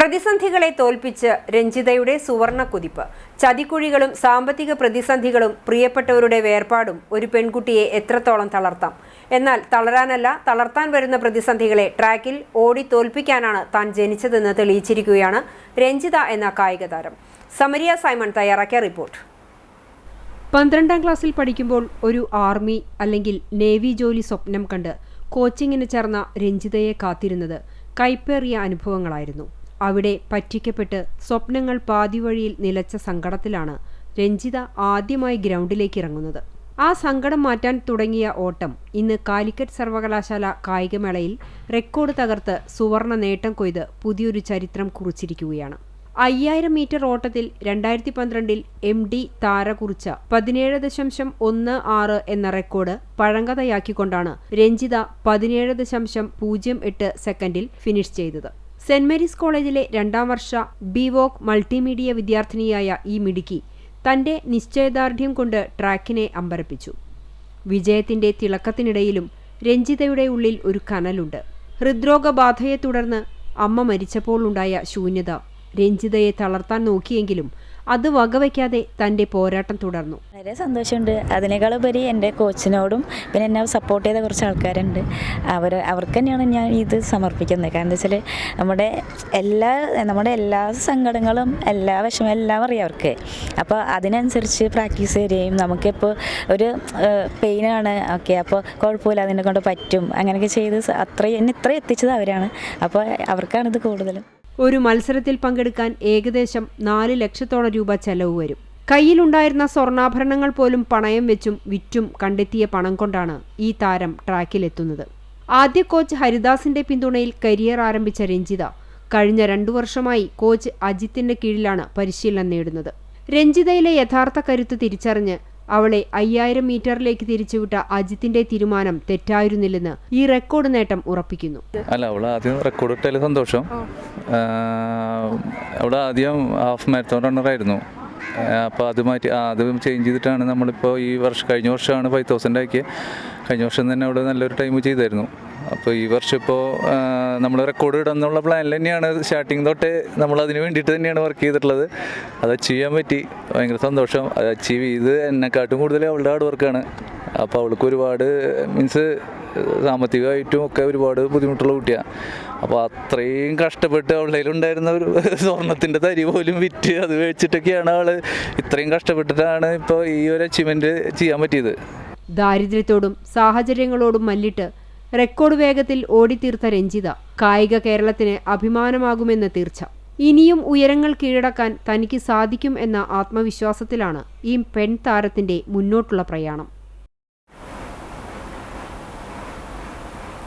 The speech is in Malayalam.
പ്രതിസന്ധികളെ തോൽപ്പിച്ച് രഞ്ജിതയുടെ സുവർണ കുതിപ്പ് ചതിക്കുഴികളും സാമ്പത്തിക പ്രതിസന്ധികളും പ്രിയപ്പെട്ടവരുടെ വേർപാടും ഒരു പെൺകുട്ടിയെ എത്രത്തോളം തളർത്താം? എന്നാൽ തളരാനല്ല തളർത്താൻ വരുന്ന പ്രതിസന്ധികളെ ട്രാക്കിൽ ഓടി തോൽപ്പിക്കാനാണ് താൻ ജനിച്ചതെന്ന് തെളിയിച്ചിരിക്കുകയാണ് രഞ്ജിത എന്ന കായിക താരം. സമരിയ സൈമൺ തയ്യാറാക്കിയ റിപ്പോർട്ട്. പന്ത്രണ്ടാം ക്ലാസ്സിൽ പഠിക്കുമ്പോൾ ഒരു ആർമി അല്ലെങ്കിൽ നേവി ജോലി സ്വപ്നം കണ്ട് കോച്ചിങ്ങിന് ചേർന്ന രഞ്ജിതയെ കാത്തിരുന്നത് കൈപ്പേറിയ അനുഭവങ്ങളായിരുന്നു. അവിടെ പറ്റിക്കപ്പെട്ട് സ്വപ്നങ്ങൾ പാതിവഴിയിൽ നിലച്ച സങ്കടത്തിലാണ് രഞ്ജിത ആദ്യമായി ഗ്രൗണ്ടിലേക്ക് ഇറങ്ങുന്നത് ആ സങ്കടം മാറ്റാൻ തുടങ്ങിയ ഓട്ടം ഇന്ന് കാലിക്കറ്റ് സർവകലാശാല കായികമേളയിൽ റെക്കോർഡ് തകർത്ത് സുവർണ നേട്ടം കൊയ്ത് പുതിയൊരു ചരിത്രം കുറിച്ചിരിക്കുകയാണ്. അയ്യായിരം മീറ്റർ ഓട്ടത്തിൽ രണ്ടായിരത്തി പന്ത്രണ്ടിൽ എം ഡി താര കുറിച്ച പതിനേഴ് ദശാംശം ഒന്ന് ആറ് എന്ന റെക്കോർഡ് പഴങ്കഥയാക്കിക്കൊണ്ടാണ് രഞ്ജിത പതിനേഴ് ദശാംശം പൂജ്യം എട്ട് സെക്കൻഡിൽ ഫിനിഷ് ചെയ്തത്. സെന്റ് മേരീസ് കോളേജിലെ രണ്ടാം വർഷ ബിവോക് മൾട്ടിമീഡിയ വിദ്യാർത്ഥിനിയായ ഈ മിടുക്കി തന്റെ നിശ്ചയദാർഢ്യം കൊണ്ട് ട്രാക്കിനെ അമ്പരപ്പിച്ചു. വിജയത്തിന്റെ തിളക്കത്തിനിടയിലും രഞ്ജിതയുടെ ഉള്ളിൽ ഒരു കനലുണ്ട്. ഹൃദ്രോഗബാധയെ തുടർന്ന് അമ്മ മരിച്ചപ്പോൾ ഉണ്ടായ ശൂന്യത രഞ്ജിതയെ തളർത്താൻ നോക്കിയെങ്കിലും അത് വകവയ്ക്കാതെ തന്റെ പോരാട്ടം തുടർന്നു. വളരെ സന്തോഷമുണ്ട്. അതിനേക്കാളുപരി എന്റെ കോച്ചിനോടും പിന്നെ എന്നെ സപ്പോർട്ട് ചെയ്ത കുറച്ച് ആൾക്കാരുണ്ട്. അവർ അവർക്ക് തന്നെയാണ് ഞാൻ ഇത് സമർപ്പിക്കുന്നത്. കാരണം എന്താ വെച്ചാൽ നമ്മുടെ എല്ലാ നമ്മുടെ എല്ലാ സങ്കടങ്ങളും എല്ലാ വിഷമം എല്ലാം അറിയാം അവർക്ക്. അപ്പോൾ അതിനനുസരിച്ച് പ്രാക്ടീസ് തരികയും നമുക്കിപ്പോൾ ഒരു പെയിനാണ് ഓക്കെ അപ്പോൾ കുഴപ്പമില്ല അതിനെ കൊണ്ട് പറ്റും. അങ്ങനെയൊക്കെ ചെയ്ത് അത്രയും എന്നെ ഇത്രയും എത്തിച്ചത് അവരാണ്. അപ്പോൾ അവർക്കാണിത് കൂടുതലും. ഒരു മത്സരത്തിൽ പങ്കെടുക്കാൻ ഏകദേശം നാല് ലക്ഷത്തോളം രൂപ ചെലവ് വരും. കയ്യിലുണ്ടായിരുന്ന സ്വർണാഭരണങ്ങൾ പോലും പണയം വെച്ചും വിറ്റും കണ്ടെത്തിയ പണം കൊണ്ടാണ് ഈ താരം ട്രാക്കിലെത്തുന്നത്. ആദ്യ കോച്ച് ഹരിദാസിന്റെ പിന്തുണയിൽ കരിയർ ആരംഭിച്ച രഞ്ജിത കഴിഞ്ഞ രണ്ടു വർഷമായി കോച്ച് അജിത്തിന്റെ കീഴിലാണ് പരിശീലനം നേടുന്നത്. രഞ്ജിതയിലെ യഥാർത്ഥ കരുത്ത് തിരിച്ചറിഞ്ഞ് അവളെ അയ്യായിരം മീറ്ററിലേക്ക് തിരിച്ചുവിട്ട അജിത്തിന്റെ തീരുമാനം തെറ്റായിരുന്നില്ലെന്ന് ഈ റെക്കോർഡ് നേട്ടം ഉറപ്പിക്കുന്നു. അല്ല അവൾ ആദ്യം റെക്കോർഡ് ഇട്ടതിൽ സന്തോഷം. അവൾ ആദ്യം ഹാഫ് മാരത്തോൺ റണ്ണറായിരുന്നു. അപ്പോൾ അത് മാറ്റി അത് ചേഞ്ച് ചെയ്തിട്ടാണ് നമ്മളിപ്പോൾ ഈ വർഷം കഴിഞ്ഞ വർഷമാണ് ഫൈവ് തൗസൻഡ് ആക്കിയത് കഴിഞ്ഞ വർഷം തന്നെ അവിടെ നല്ലൊരു ടൈം ചെയ്തായിരുന്നു. അപ്പോൾ ഈ വർഷം ഇപ്പോൾ നമ്മൾ റെക്കോർഡ് ഇടുന്നുള്ള പ്ലാനിൽ തന്നെയാണ്. സ്റ്റാർട്ടിങ് തൊട്ടേ നമ്മൾ അതിന് വേണ്ടിയിട്ട് തന്നെയാണ് വർക്ക് ചെയ്തിട്ടുള്ളത്. അത് അച്ചീവ് ചെയ്യാൻ പറ്റി. ഭയങ്കര സന്തോഷം. അത് അച്ചീവ് ചെയ്ത് എന്നെക്കാട്ടും കൂടുതൽ അവളുടെ ഹാർഡ് വർക്കാണ് അപ്പോൾ അവൾക്ക് ഒരുപാട് മീൻസ് സാമ്പത്തികമായിട്ടും ഒക്കെ ഒരുപാട് ബുദ്ധിമുട്ടുള്ള കുട്ടിയാണ് അപ്പോൾ അത്രയും കഷ്ടപ്പെട്ട് അവളുണ്ടായിരുന്ന ഒരു സ്വർണത്തിന്റെ തരി പോലും വിറ്റ് അത് വെച്ചിട്ടൊക്കെയാണ് അവൾ ഇത്രയും കഷ്ടപ്പെട്ടിട്ടാണ് ഇപ്പോൾ ഈ ഒരു അച്ചീവ്മെന്റ് ചെയ്യാൻ പറ്റിയത്. ദാരിദ്ര്യത്തോടും സാഹചര്യങ്ങളോടും മല്ലിട്ട് റെക്കോർഡ് വേഗത്തിൽ ഓടിത്തീർത്ത രഞ്ജിത കായിക കേരളത്തിന് അഭിമാനമാകുമെന്ന് തീർച്ച. ഇനിയും ഉയരങ്ങൾ കീഴടക്കാൻ തനിക്ക് സാധിക്കും എന്ന ആത്മവിശ്വാസത്തിലാണ് ഈ പെൺ താരത്തിന്റെ മുന്നോട്ടുള്ള പ്രയാണം.